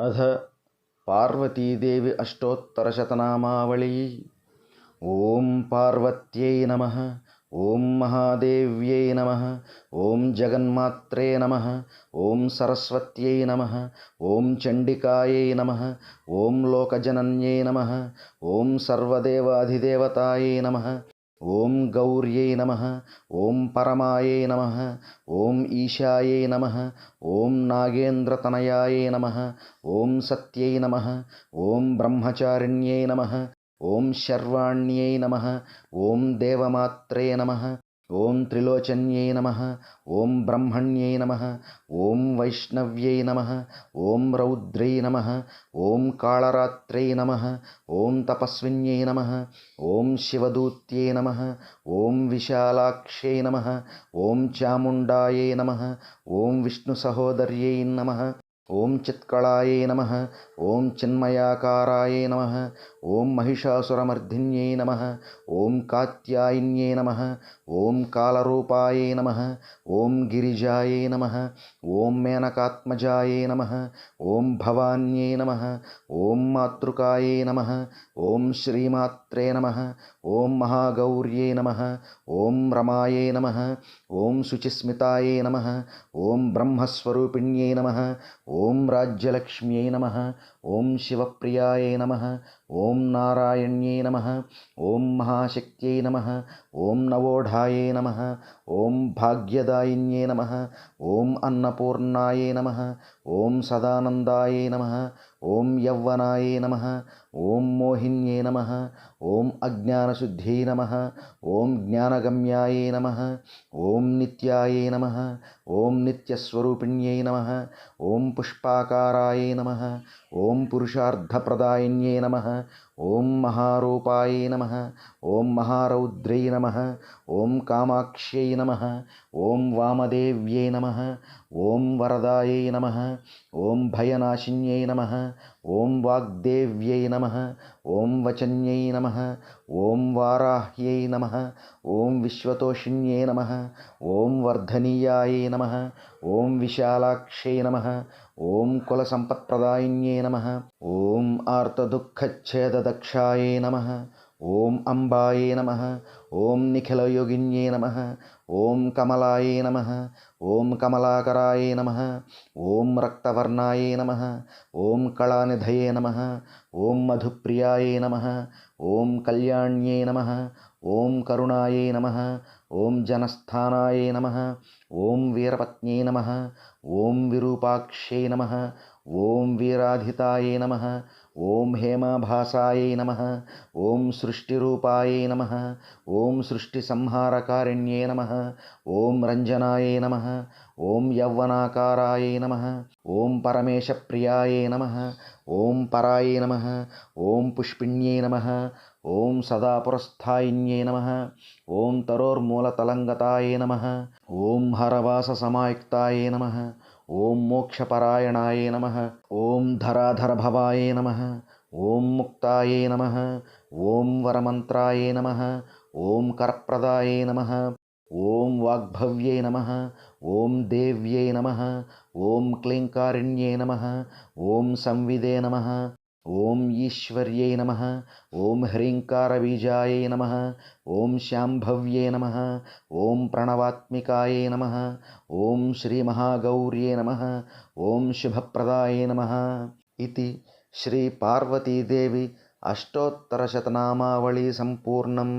अथ पार्वतीदेवी अष्टोत्तरशतनामावळी ॐ पार्वत्यै नमः ॐ महादेव्यै नमः ॐ जगन्मात्रे नमः ॐ सरस्वत्यै नमः ॐ चण्डिकायै नमः ॐ लोकजनन्यै नमः ॐ सर्वदेवाधिदेवतायै नमः ॐ गौर्यै नमः ॐ परमायै नमः ॐ ईशायै नमः ॐ नागेन्द्रतनयायै नमः ॐ सत्यै नमः ॐ ब्रह्मचारिण्यै नमः ॐ शर्वाण्यै नमः ॐ देवमात्रे नमः ఓం త్రిలోచన్యై నమ ఓం బ్రహ్మణ్యై నమ ఓం వైష్ణవ్యై నమ ఓం రౌద్రై నమ ఓం కాళరాత్రై నమ ఓం తపస్విన్యై నమ ఓం శివదూత్యై నమ ఓం విశాలాక్షై నమ ఓం చాముండాయై నమ ఓం విష్ణుసహోదర్యై నమ. ॐ चित्कळायै नम ओं चिन्मयाकारायै नम ओं महिषासुरमर्धिन्यै नम ओं कात्यायन्यै नम ओं कालरूपायै नम ओं गिरिजायै नम ओं मेनकात्मजायै नम ओं भवान्यै नम ओं मातृकायै नम ओं श्रीमात्रे नमः ॐ महागौर्यै नमः ॐ रमायै नमः ॐ शुचिस्मितायै नमः ॐ ब्रह्मस्वरूपिण्यै नमः ఓం రాజ్యలక్ష్మ్యై నమ ఓం శివప్రియాయై నమ ఓం నారాయణ్యై నమ ఓం మహాశక్త్యై నమ ఓం నవోఢాయై నమ ఓం భాగ్యదాయిన్యై నమ ఓం అన్నపూర్ణాయై నమ ఓం సదానందాయై నమ ॐ यौवनाय नम ओं मोहिन्े नम ओं अज्ञानशुद्ध्यै नम ओं ज्ञानगम्याय नम ओं नित्यायै नम ओं नित्यस्वरूपिण्यै नम ओं पुष्पाकाराय नम ॐ पुरुषार्थप्रदायिन्यै नमः ஓம் மகாரூபாய நம ஓம் மகாரௌத்ரை நம ஓம் காமாட்சியை நம ஓம் வாமதேவியை நம ஓம் வரதாயை நம ஓம் பயநாசின்யை நம ஓம் வாக்தேவியை நம ஓம் வச்சன்யை நம ஓம் வாராஹ்யை நம ஓம் விஸ்வதோஷின்யே நம ஓம் வர்தனீயாயை நம ஓம் விஷாலாட்சை நம ஓம் குலசம்பத்பிரதாயின்யே நம ஓம் ஆர்த்ததுக்கச்சேதத దక్షాయే నమ ఓం అంబాయే నమ ఓం నిఖిలయోగిన్యే నమ ఓం కమలాయే నమ ఓం కమలాకరాయే నమ ఓం రక్తవర్ణాయే నమ ఓం కళానిధయే నమ ఓం మధుప్రియాయే నమ ఓం కళ్యాణ్యే నమ ఓం కరుణాయే నమ ఓం జనస్థానాయే నమ ఓం వీరపత్న్యే నమ ఓం విరూపాక్షే నమ ఓం వీరాధితాయే నమ ॐ हेमाभासायै नमः ॐ सृष्टिरूपायै नमः ॐ सृष्टिसंहारकारिण्यै नमः ॐ रञ्जनायै नमः ॐ यौवनाकारायै नमः ॐ परमेशप्रियायै नमः ॐ परायै नमः ॐ पुष्पिण्यै नमः ॐ सदापुरस्थायिन्यै नमः ॐ तरोर्मूलतलङ्गतायै नमः ॐ हरवाससमायुक्तायै नमः ॐ मोक्षपरायणायै नमः। ॐ धराधरभवायै नमः। ॐ मुक्तायै नमः। ॐ वरमन्त्रायै नमः। ॐ करप्रदायै नमः। ॐ वाग्भव्यै नमः। ॐ देव्यै नमः। ॐ क्लीङ्कारिण्यै नमः। ॐ संविदे नमः ॐ ईश्वर्यै नमः ॐ ह्रीङ्कारबीजायै नमः ॐ शाम्भव्ये नमः ॐ प्रणवात्मिकायै नमः ॐ श्रीमहागौर्ये नमः ॐ शुभप्रदायै नमः इति श्रीपार्वतीदेवी अष्टोत्तरशतनामावळी सम्पूर्णम्